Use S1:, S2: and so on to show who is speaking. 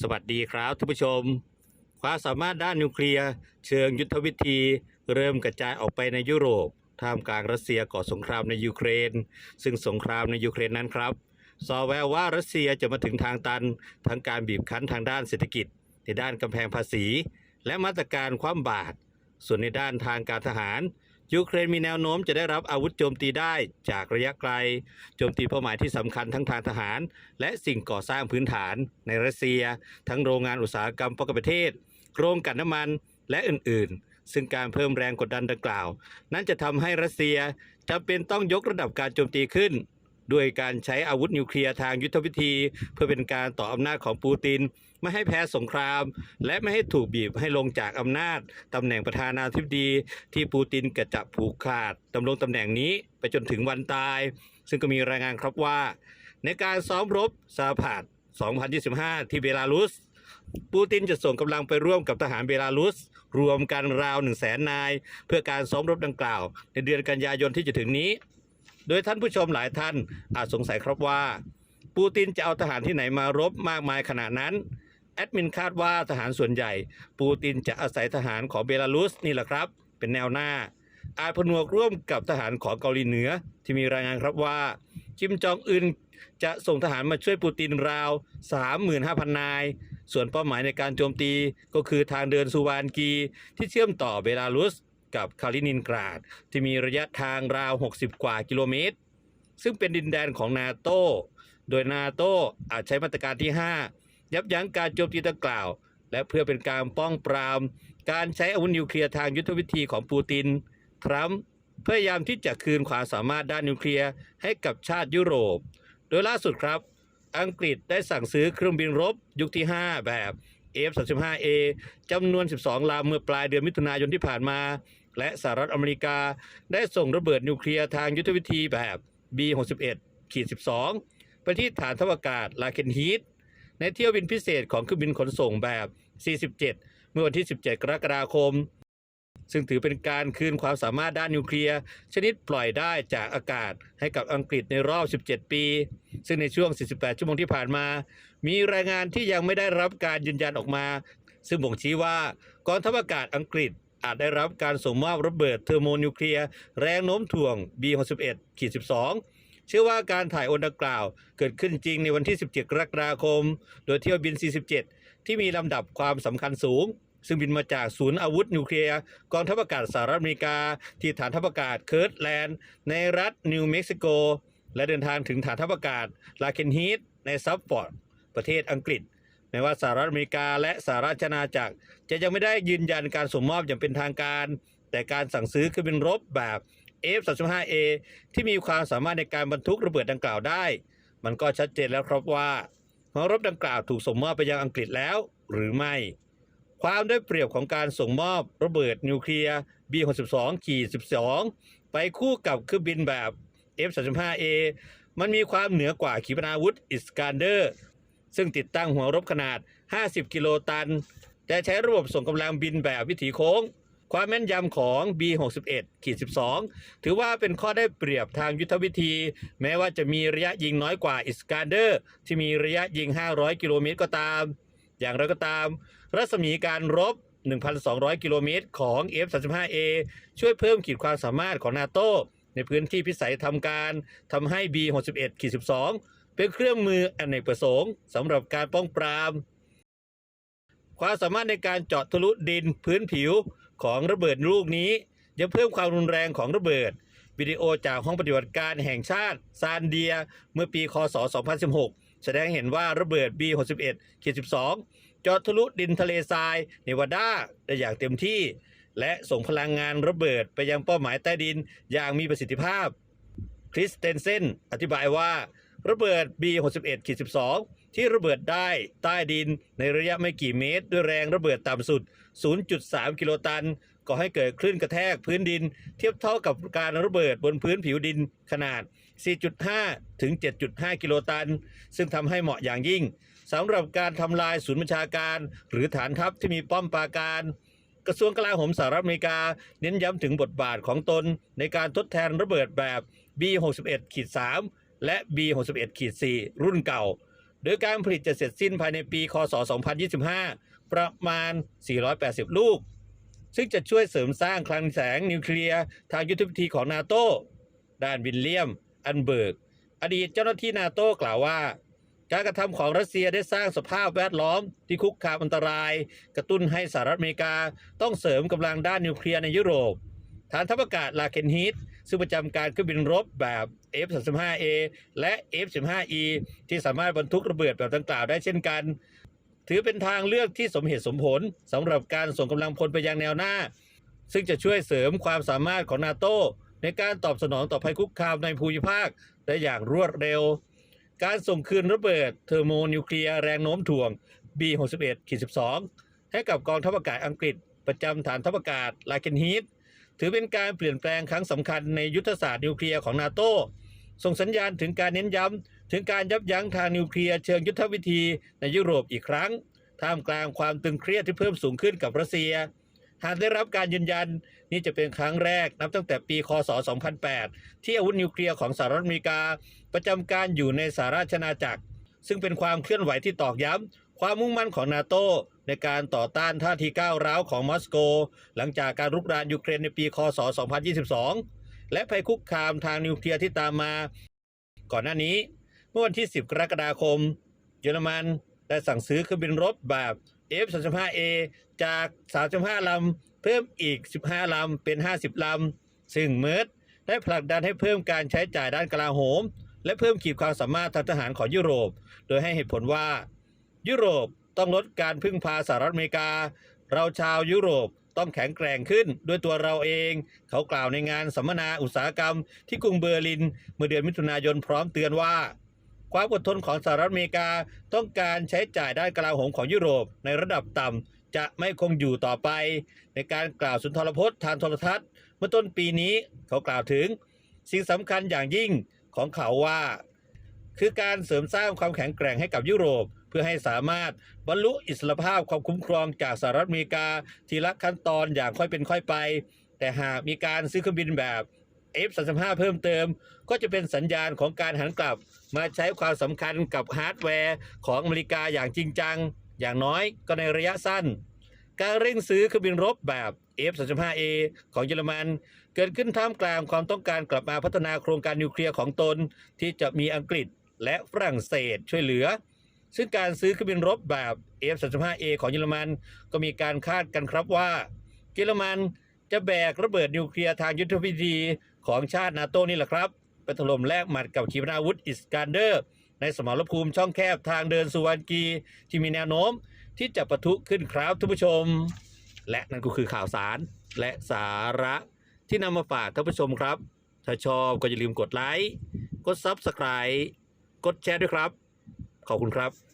S1: สวัสดีครับท่านผู้ชม ความสามารถด้านนิวเคลียร์เชิงยุทธวิธี เริ่มกระจายออกไปในยุโรป ท่ามกลางรัสเซียก่อสงครามในยูเครน ซึ่งสงครามในยูเครนนั้นครับสอแววว่ารัสเซียจะมาถึงทางตัน ทั้งการบีบคั้นทางด้านเศรษฐกิจ ในด้านกำแพงภาษี และมาตรการคว่ำบาตรส่วนในด้านทางการทหาร ยูเครนมีแนวโน้มจะได้รับอาวุธโจมตีได้จากระยะไกล โจมตีเป้าหมายที่สำคัญทั้งทางทหาร และสิ่งก่อสร้างพื้นฐานในรัสเซีย ทั้งโรงงานอุตสาหกรรมป้องกันประเทศ โรงกลั่นน้ำมันและอื่นๆ ซึ่งการเพิ่มแรงกดดันดังกล่าว นั้นจะทำให้รัสเซียจำเป็นต้องยกระดับการโจมตีขึ้นด้วยการใช้อาวุธนิวเคลียร์ทางยุทธวิธี เพื่อเป็นการต่ออำนาจของปูติน ไม่ให้แพ้สงคราม และไม่ให้ถูกบีบให้ลงจากอำนาจตำแหน่งประธานาธิบดีที่ปูตินกระจะผูกขาดดำรงตำแหน่งนี้ไปจนถึงวันตาย ซึ่งก็มีรายงานครับว่า ในการซ้อมรบซาพาด2025 ที่เบลารุส ปูตินจะส่งกำลังไปร่วมกับทหารเบลารุส รวมกันราว1 0 0 0 0แสนนาย เพื่อการซ้อมรบดังกล่าว ในเดือนกันยายนที่จะถึงนี้ โดยท่านผู้ชมหลายท่านอาจสงสัยครับว่า ปูตินจะเอาทหารที่ไหนมารบมากมายขนาดนั้น แอดมินคาดว่าทหารส่วนใหญ่ ปูตินจะอาศัยทหารของเบลารุสนี่แหละครับ เป็นแนวหน้า อาจผนวกร่วมกับทหารของเกาหลีเหนือ ที่มีรายงานครับว่าคิมจองอึนจะส่งทหารมาช่วยปูตินราว 35,000 นาย ส่วนเป้าหมายในการโจมตีก็คือทางเดินซูวานกี ที่เชื่อมต่อเบลารุสกับคาลินินกราด ที่มีระยะทางราว 60 กว่ากิโลเมตร ซึ่งเป็นดินแดนของนาโตโดยนาโตอาจใช้มาตรการที่ 5 ยับยั้งการโจมตีดังกล่าว และเพื่อเป็นการป้องปราม การใช้อาวุธนิวเคลียร์ทางยุทธวิธีของปูติน ทรัมป์พยายามที่จะคืนความสามารถด้านนิวเคลียร์ให้กับชาติยุโรป โดยล่าสุดครับ อังกฤษได้สั่งซื้อเครื่องบินรบยุคที่ 5 แบบ F-35A จำนวน 12 ลำเมื่อปลายเดือนมิถุนายนที่ผ่านมา และสหรัฐอเมริกาได้ส่งระเบิดนิวเคลียร์ทางยุทธวิธีแบบ B61 ขีด12 ไปที่ฐานทัพอากาศลาเคนฮีต ในเที่ยวบินพิเศษของเครื่องบินขนส่งแบบ 47 เมื่อวันที่ 17 กรกฎาคม ซึ่งถือเป็นการคืนความสามารถด้านนิวเคลียร์ชนิดปล่อยได้จากอากาศให้กับอังกฤษในรอบ 17 ปี ซึ่งในช่วง 48 ชั่วโมงที่ผ่านมา มีรายงานที่ยังไม่ได้รับการยืนยันออกมา ซึ่งบ่งชี้ว่ากองทัพอากาศอังกฤษอาจได้รับการส่งมอบระเบิดเทอร์โมนิวเคลียร์แรงโน้มถ่วง B61 ขีด12 เชื่อว่าการถ่ายโอนดังกล่าว เกิดขึ้นจริงในวันที่ 17 กรกฎาคม โดยเที่ยวบิน 47 ที่มีลำดับความสำคัญสูง ซึ่งบินมาจากศูนย์อาวุธนิวเคลียร์กองทัพอากาศสหรัฐอเมริกา ที่ฐานทัพอากาศเคิร์ตแลนด์ ในรัฐนิวเม็กซิโก และเดินทางถึงฐานทัพอากาศลาเคนฮีตในซับฟอร์ดประเทศอังกฤษแม้ว่าสหรัฐอเมริกาและสหราชอาณาจักรจะยังไม่ได้ยืนยันการส่งมอบอย่างเป็นทางการ แต่การสั่งซื้อเครื่องบินรบแบบ F-35A ที่มีความสามารถในการบรรทุกระเบิดดังกล่าวได้ มันก็ชัดเจนแล้วครับว่าหัวรบดังกล่าวถูกส่งมอบไปยังอังกฤษแล้วหรือไม่ ความได้เปรียบของการส่งมอบระเบิดนิวเคลียร์ B62 ขีด12 ไปคู่กับเครื่องบินแบบ F35A มันมีความเหนือกว่าขีปนาวุธอิสกันเดอร์ ซึ่งติดตั้งหัวรบขนาด 50 กิโลตัน แต่ใช้ระบบส่งกำลังบินแบบวิถีโค้ง ความแม่นยำของ B61 ขีด12 ถือว่าเป็นข้อได้เปรียบทางยุทธวิธี แม้ว่าจะมีระยะยิงน้อยกว่าอิสกันเดอร์ ที่มีระยะยิง 500 กิโลเมตรก็ตาม อย่างไรก็ตาม รัศมีการรบ 1,200 กิโลเมตรของ F-35A ช่วยเพิ่มขีดความสามารถของนาโตในพื้นที่พิสัยทำการทำให้ B61 ขีด12 เป็นเครื่องมืออนเนกประสงค์สำหรับการป้องปราม ความสามารถในการเจาะทะลุดินพื้นผิว ของระเบิดลูกนี้ยังเพิ่มความรุนแรงของระเบิด วิดีโอจากห้องปฏิบัติการแห่งชาติซานเดีย เมื่อปีคศ 2016 แสดงเห็นว่าระเบิด B61 ขีด12เจาะทะลุดินทะเลทรายเนวาดาได้อย่างเต็มที่ และส่งพลังงานระเบิดไปยังเป้าหมายใต้ดินอย่างมีประสิทธิภาพคริสเตนเซนอธิบายว่าระเบิด B61 ขีด12 ที่ระเบิดได้ใต้ดินในระยะไม่กี่เมตร ด้วยแรงระเบิดต่ำสุด 0.3 กิโลตันก็ให้เกิดคลื่นกระแทกพื้นดิน เทียบเท่ากับการระเบิดบนพื้นผิวดินขนาด 4.5 ถึง 7.5 กิโลตัน ซึ่งทำให้เหมาะอย่างยิ่งสำหรับการทำลายศูนย์บัญชาการ หรือฐานทัพที่มีป้อมปราการกระทรวงกลาโหมสหรัฐอเมริกา เน้นย้ำถึงบทบาทของตน ในการทดแทนระเบิดแบบ B61 ขีด3และ B61 ขีด4รุ่นเก่า โดยการผลิตจะเสร็จสิ้นภายในปี คศ 2025 ประมาณ 480 ลูก ซึ่งจะช่วยเสริมสร้างคลังแสงนิวเคลียร์ทางยุทธวิธีของนาโต้ด้านวินเลียม อันเบิร์ก อดีตเจ้าหน้าที่นาโต้กล่าวว่า การกระทำของรัสเซียได้สร้างสภาพแวดล้อมที่คุกคามอันตราย กระตุ้นให้สหรัฐอเมริกาต้องเสริมกำลังด้านนิวเคลียร์ในยุโรป ฐานทัพอากาศลาเคนฮีต ซึ่งประจำการเครื่องบินรบแบบ F-35A และ F-15E ที่สามารถบรรทุกระเบิดแบบดังกล่าวได้เช่นกัน ถือเป็นทางเลือกที่สมเหตุสมผลสำหรับการส่งกำลังพลไปยังแนวหน้า ซึ่งจะช่วยเสริมความสามารถของนาโตในการตอบสนองต่อภัยคุกคามในภูมิภาคได้อย่างรวดเร็ว การส่งคืนระเบิดเทอร์โมนิวเคลียร์แรงโน้มถ่วง B61-12 ให้กับกองทัพอากาศอังกฤษ ประจำฐานทัพอากาศลาเคนฮีต ถือเป็นการเปลี่ยนแปลงครั้งสำคัญในยุทธศาสตร์นิวเคลียร์ของนาโตส่งสัญญาณถึงการเน้นย้ำถึงการยับยั้งทางนิวเคลียร์เชิงยุทธวิธีในยุโรปอีกครั้ง ท่ามกลางความตึงเครียดที่เพิ่มสูงขึ้นกับรัสเซีย หากได้รับการยืนยันนี่จะเป็นครั้งแรกนับตั้งแต่ปีคศ 2008 ที่อาวุธนิวเคลียร์ของสหรัฐอเมริกา ประจำการอยู่ในสหราชอาณาจักร ซึ่งเป็นความเคลื่อนไหวที่ตอกย้ำความมุ่งมั่นของนาโต ในการต่อต้านท่าทีก้าวร้าวของมอสโก หลังจากการรุกรานยูเครนในปีคศ 2022 และภัยคุกคามทางนิวเคลียร์ที่ตามมา ก่อนหน้านี้ เมื่อวันที่ 10 กรกฎาคม เยอรมันได้สั่งซื้อเครื่องบินรบแบบ F-35A จาก 35 ลำ เพิ่มอีก 15 ลำ เป็น 50 ลำ ซึ่งเมิร์ดได้ผลักดันให้เพิ่มการใช้จ่ายด้านกลาโหม และเพิ่มขีดความสามารถทางทหารของยุโรป โดยให้เหตุผลว่า ยุโรป ต้องลดการพึ่งพาสหรัฐอเมริกา เราชาวยุโรปต้องแข็งแกร่งขึ้นด้วยตัวเราเอง เขากล่าวในงานสัมมนาอุตสาหกรรมที่กรุงเบอร์ลิน เมื่อเดือนมิถุนายนพร้อมเตือนว่า ความอดทนของสหรัฐอเมริกาต้องการใช้จ่ายด้านกลาโหมของยุโรปในระดับต่ำจะไม่คงอยู่ต่อไป ในการกล่าวสุนทรพจน์ทางโทรทัศน์ เมื่อต้นปีนี้เขากล่าวถึง สิ่งสำคัญอย่างยิ่งของเขาว่า คือการเสริมสร้างความแข็งแกร่งให้กับยุโรป พื่อให้สามารถบรรลุอิสรภาพความคุ้มครองจากสหรัฐอเมริกา ทีละขั้นตอนอย่างค่อยเป็นค่อยไป แต่หากมีการซื้อเครื่องบินแบบ F-35 เพิ่มเติม ก็จะเป็นสัญญาณของการหันกลับ มาใช้ความสำคัญกับฮาร์ดแวร์ของอเมริกาอย่างจริงจัง อย่างน้อยก็ในระยะสั้น การเร่งซื้อเครื่องบินรบแบบ F-35A ของเยอรมัน เกิดขึ้นท่ามกลางความต้องการกลับมาพัฒนาโครงการนิวเคลียร์ของตน ที่จะมีอังกฤษและฝรั่งเศสช่วยเหลือ ซึ่งการซื้อเครื่องบินรบแบบ F-35A ของเยอรมัน ก็มีการคาดกันครับว่า เยอรมันจะแบกระเบิดนิวเคลียร์ทางยุทธวิธีของชาตินาโต้นี่แหละครับไปถล่มแลกหมัดกับขีปนาวุธอิสกันเดอร์ ในสมรภูมิช่องแคบทางเดินสุวรรณกีที่มีแนวโน้มที่จะปะทุขึ้นครับทุกผู้ชม และนั่นก็คือข่าวสารและสาระที่นำมาฝากท่านผู้ชมครับ ถ้าชอบก็อย่าลืมกดไลค์ กด Subscribe กดแชร์ด้วยครับ ขอบคุณครับ